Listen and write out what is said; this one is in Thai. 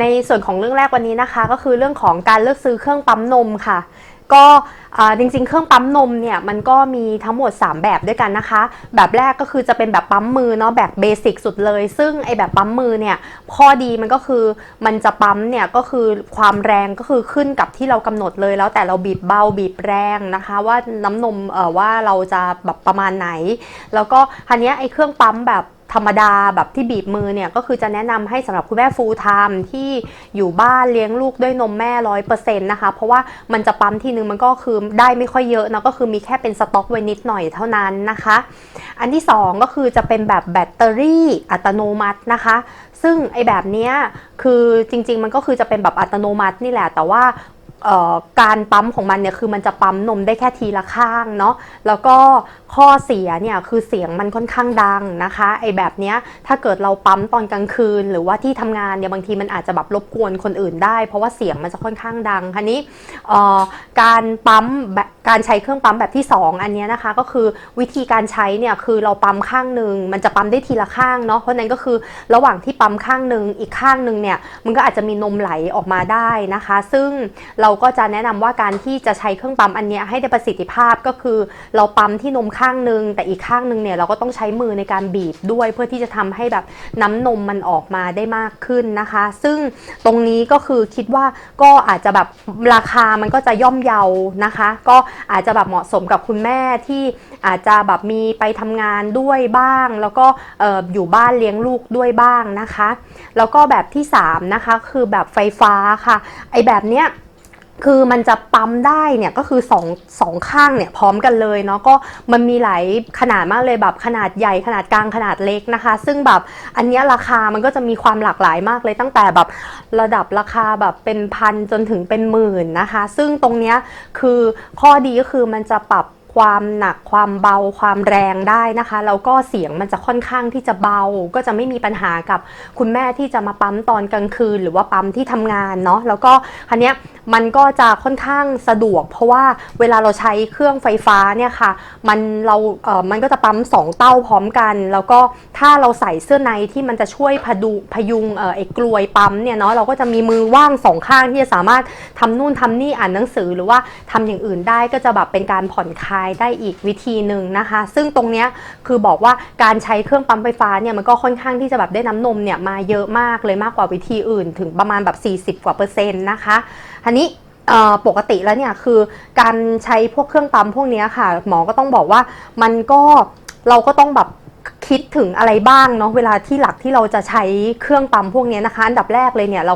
ในส่วนของเรื่องแรกวันนี้นะคะ ก็คือเรื่องของการเลือกซื้อเครื่องปั๊มนมค่ะ ก็จริงๆ เครื่องปั๊มนมเนี่ยมันก็มีทั้งหมด 3 แบบด้วยกันนะคะ แบบแรกก็คือจะเป็นแบบปั๊มมือเนาะแบบเบสิกสุดเลย ซึ่งไอแบบปั๊มมือเนี่ยข้อดีมันก็คือมันจะปั๊มเนี่ยก็คือความแรงก็คือขึ้นกับที่เรากำหนดเลย แล้วแต่เราบีบเบาบีบแรงนะคะ ว่าน้ำนมเอ่อว่าเราจะแบบประมาณไหน แล้วก็คันนี้ยไอเครื่องปั๊มแบบ ธรรมดาแบบที่บีบมือเนี่ยก็คือจะแนะนำให้สำหรับคุณแม่ full time ที่อยู่บ้านเลี้ยงลูกด้วยนมแม่ร้อยเปอร์เซ็นต์นะคะเพราะว่ามันจะปั๊มทีนึงมันก็คือได้ไม่ค่อยเยอะนะก็คือมีแค่เป็นสต็อกไว้นิดหน่อยเท่านั้นนะคะ อันที่ 2 ก็คือจะเป็นแบบแบตเตอรี่อัตโนมัตินะคะ ซึ่งไอแบบเนี้ยคือจริง ๆ มันก็คือจะเป็นแบบอัตโนมัตินี่แหละ แต่ว่า การปั๊มของมันเนี่ยคือมันจะปั๊มนมได้แค่ทีละข้างเนาะแล้วก็ข้อเสียเนี่ยคือเสียงมันค่อนข้างดังนะคะไอแบบเนี้ยถ้าเกิดเราปั๊มตอนกลางคืน หรือว่าที่ทำงานเนี่ยบางทีมันอาจจะแบบรบกวนคนอื่นได้ เพราะว่าเสียงมันจะค่อนข้างดังคันนี้การปั๊มแบบ การใช้เครื่องปั๊มแบบที่ 2 อันนี้นะคะ ก็คือวิธีการใช้เนี่ยคือเราปั๊มข้างหนึ่งมันจะปั๊มได้ทีละข้างเนาะเพราะนั้นก็คือระหว่างที่ปั๊มข้างหนึ่งอีกข้างหนึ่งเนี่ยมันก็อาจจะมีนมไหลออกมาได้นะคะ ซึ่งเราก็จะแนะนำว่าการที่จะใช้เครื่องปั๊มอันนี้ให้ได้ประสิทธิภาพก็คือ เราปั๊มที่นมข้างหนึ่งแต่อีกข้างหนึ่งเนี่ยเราก็ต้องใช้มือในการบีบด้วย เพื่อที่จะทำให้แบบน้ำนมมันออกมาได้มากขึ้นนะคะ ซึ่งตรงนี้ก็คือคิดว่าก็อาจจะแบบราคามันก็จะย่อมเยานะคะ ก็อาจจะแบบเหมาะสมกับคุณแม่ที่อาจจะแบบมีไปทำงานด้วยบ้าง แล้วก็อออยู่บ้านเลี้ยงลูกด้วยบ้างนะคะ แล้วก็แบบที่สามนะคะคือแบบไฟฟ้าค่ะ ไอแบบเนี้ย คือมันจะปั๊มได้เนี่ยก็คือสองสองข้างเนี่ยพร้อมกันเลยเนาะก็มันมีหลายขนาดมากเลยแบบขนาดใหญ่ขนาดกลางขนาดเล็กนะคะ ซึ่งแบบอันเนี้ยราคามันก็จะมีความหลากหลายมากเลยตั้งแต่แบบระดับราคาแบบเป็นพันจนถึงเป็นหมื่นนะคะ ซึ่งตรงเนี้ยคือข้อดีก็คือมันจะปรับ ความหนักความเบาความแรงได้นะคะแล้วก็เสียงมันจะค่อนข้างที่จะเบา ก็จะไม่มีปัญหากับคุณแม่ที่จะมาปั๊มตอนกลางคืน หรือว่าปั๊มที่ทำงานเนาะแล้วก็คันนี้มันก็จะค่อนข้างสะดวก เพราะว่าเวลาเราใช้เครื่องไฟฟ้าเนี่ยค่ะมันเราเออมันก็จะปั๊มสองเต้าพร้อมกัน แล้วก็ถ้าเราใส่เสื้อในที่มันจะช่วยพดุพยุงเออไอ้กลวยปั๊มเนี่ยเนาะเราก็จะมีมือว่างสองข้างที่จะสามารถทำนู่นทำนี่อ่านหนังสือหรือว่าทำอย่างอื่นได้ก็จะแบบเป็นการผ่อนคลายได้อีกวิธีหนึ่งนะคะ ซึ่งตรงนี้คือบอกว่าการใช้เครื่องปั๊มไฟฟ้าเนี่ยมันก็ค่อนข้างที่จะแบบได้น้ำนมเนี่ยมาเยอะมากเลยมากกว่าวิธีอื่น ถึงประมาณแบบ 40 กว่าเปอร์เซ็นต์นะคะทีนี้ปกติแล้วเนี่ยคือการใช้พวกเครื่องปั๊มพวกนี้ค่ะ หมอก็ต้องบอกว่ามันก็เราก็ต้องแบบคิดถึงอะไรบ้างเนาะเวลาที่หลักที่เราจะใช้เครื่องปั๊มพวกนี้นะคะ อันดับแรกเลยเนี่ยเรา